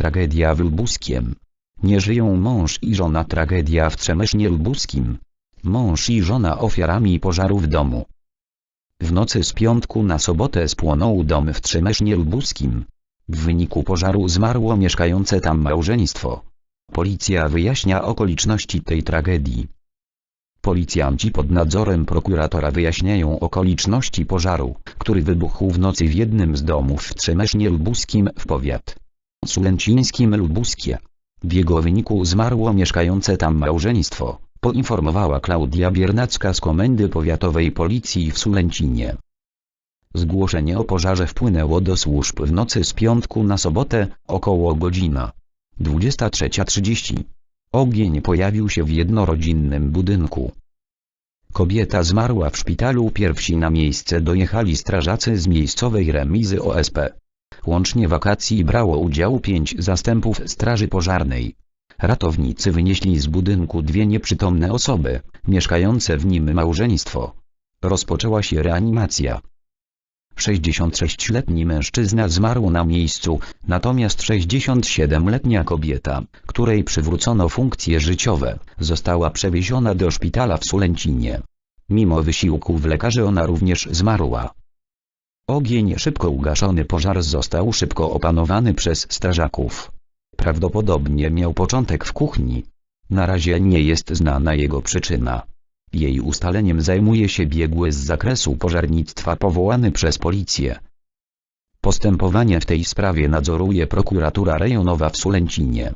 Tragedia w Lubuskiem. Nie żyją mąż i żona tragedia w Trzemesznie Lubuskim. Mąż i żona ofiarami pożaru w domu. W nocy z piątku na sobotę spłonął dom w Trzemesznie Lubuskim. W wyniku pożaru zmarło mieszkające tam małżeństwo. Policja wyjaśnia okoliczności tej tragedii. Policjanci pod nadzorem prokuratora wyjaśniają okoliczności pożaru, który wybuchł w nocy w jednym z domów w Trzemesznie Lubuskim w powiat sulęcińskim Lubuskie. W jego wyniku zmarło mieszkające tam małżeństwo, poinformowała Klaudia Biernacka z Komendy Powiatowej Policji w Sulęcinie. Zgłoszenie o pożarze wpłynęło do służb w nocy z piątku na sobotę, około godzina 23.30. Ogień pojawił się w jednorodzinnym budynku. Kobieta zmarła w szpitalu pierwsi na miejsce dojechali strażacy z miejscowej remizy OSP. Łącznie wakacji brało udział pięć zastępów straży pożarnej. Ratownicy wynieśli z budynku dwie nieprzytomne osoby, mieszkające w nim małżeństwo. Rozpoczęła się reanimacja. 66-letni mężczyzna zmarł na miejscu, natomiast 67-letnia kobieta, której przywrócono funkcje życiowe, została przewieziona do szpitala w Sulęcinie. Mimo wysiłków lekarzy ona również zmarła. Ogień szybko ugaszony pożar został szybko opanowany przez strażaków. Prawdopodobnie miał początek w kuchni. Na razie nie jest znana jego przyczyna. Jej ustaleniem zajmuje się biegły z zakresu pożarnictwa powołany przez policję. Postępowanie w tej sprawie nadzoruje prokuratura rejonowa w Sulęcinie.